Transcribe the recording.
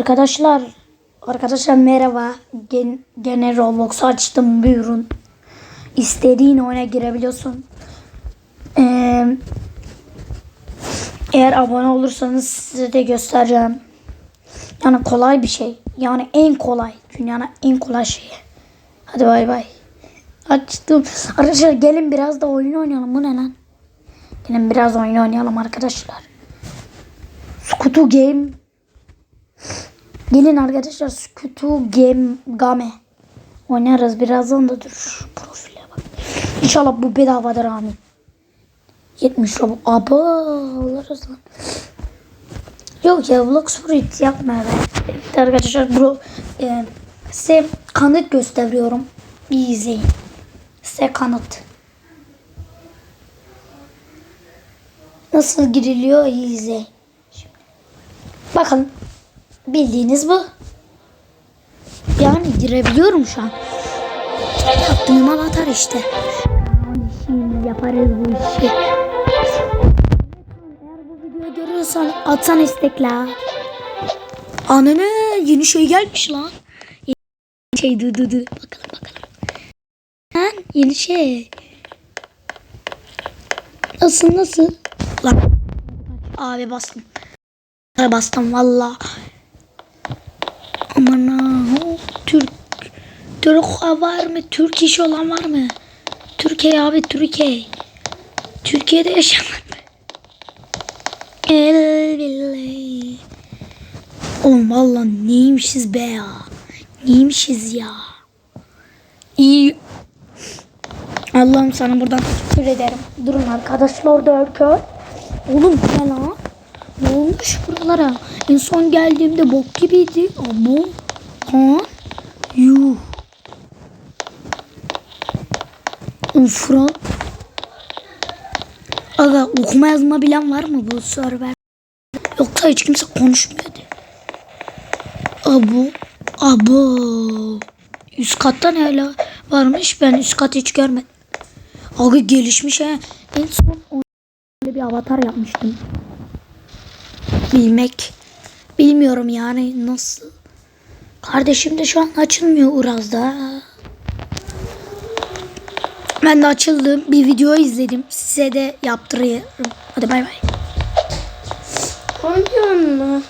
Arkadaşlar Arkadaşlar merhaba. Gen, gene Roblox açtım buyurun. İstediğin oyuna girebiliyorsun. Ee, eğer abone olursanız size de göstereceğim. Yani kolay bir şey. Yani en kolay. Dünyanın en kolay şeyi. Hadi bay bay. Açtım. Arkadaşlar gelin biraz da oyun oynayalım. Bu ne lan? Gelin biraz oyun oynayalım arkadaşlar. Skutu Game. Gelin arkadaşlar Skutu Game Game. Oynarız birazdan da dur. Profile bak. İnşallah bu bedavadır amin. 70 robot. Aba alırız lan. Yok ya Vlogs Fruit yapma be. Evet arkadaşlar bro e, size kanıt gösteriyorum. İyi izleyin. Size kanıt. Nasıl giriliyor iyi izleyin. Şimdi. Bakın bildiğiniz bu. Yani girebiliyorum şu an. Yaptığım avatar işte. Şimdi yaparız bu işi. Eğer bu videoyu görüyorsan atsan istekle. ha. Ananı yeni şey gelmiş lan. Yeni şey dı dı dı. Bakalım bakalım. Lan yeni şey. Nasıl nasıl? Lan. Abi bastım. Bastım valla. Aman ha. Türk. Türk var mı? Türk iş olan var mı? Türkiye abi Türkiye. Türkiye'de yaşamak mı? El. Oğlum valla neymişiz be ya. Neymişiz ya. İyi. Allah'ım sana buradan teşekkür ederim. Durun arkadaşlar dörkör. Oğlum ne lan? Ne olmuş buralara? En son geldiğimde bok gibiydi. Abo. Han. Yuh. Ufra. Aga okuma yazma bilen var mı bu server? Yoksa hiç kimse konuşmuyordu. Abo. Abo. Üst katta ne hala varmış? Ben üst katı hiç görmedim. Aga gelişmiş he. En son öyle bir avatar yapmıştım. Bilmek. Bilmiyorum yani nasıl. Kardeşim de şu an açılmıyor Uraz'da. Ben de açıldım. Bir video izledim. Size de yaptırıyorum. Hadi bay bay. Oynuyor mu?